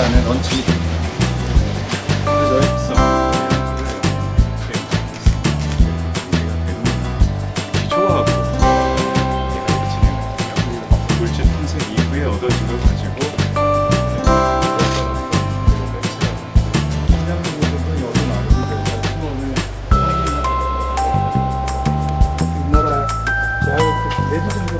안에 걸 가지고 우리나라 대학교 대주 정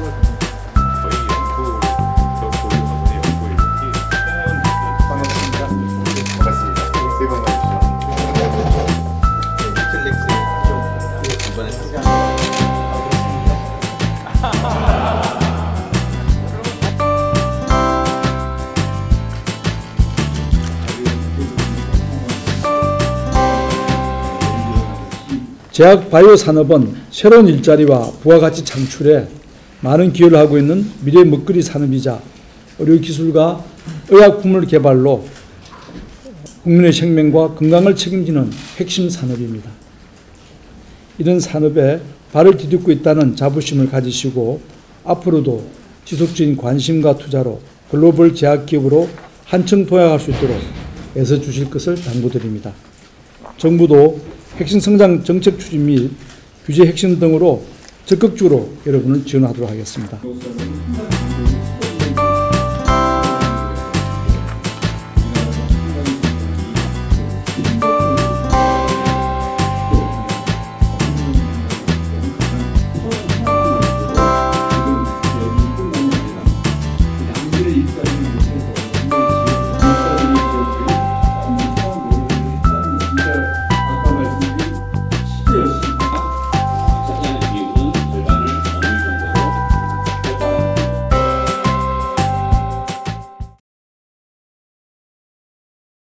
제약 바이오 산업은 새로운 일자리와 부가가치 창출에 많은 기여를 하고 있는 미래 먹거리 산업이자 의료 기술과 의약품을 개발로 국민의 생명과 건강을 책임지는 핵심 산업입니다. 이런 산업에 발을 디딛고 있다는 자부심을 가지시고 앞으로도 지속적인 관심과 투자로 글로벌 제약 기업으로 한층 도약할 수 있도록 애써 주실 것을 당부드립니다. 정부도 핵심 성장 정책 추진 및 규제 핵심 등으로 적극적으로 여러분을 지원하도록 하겠습니다.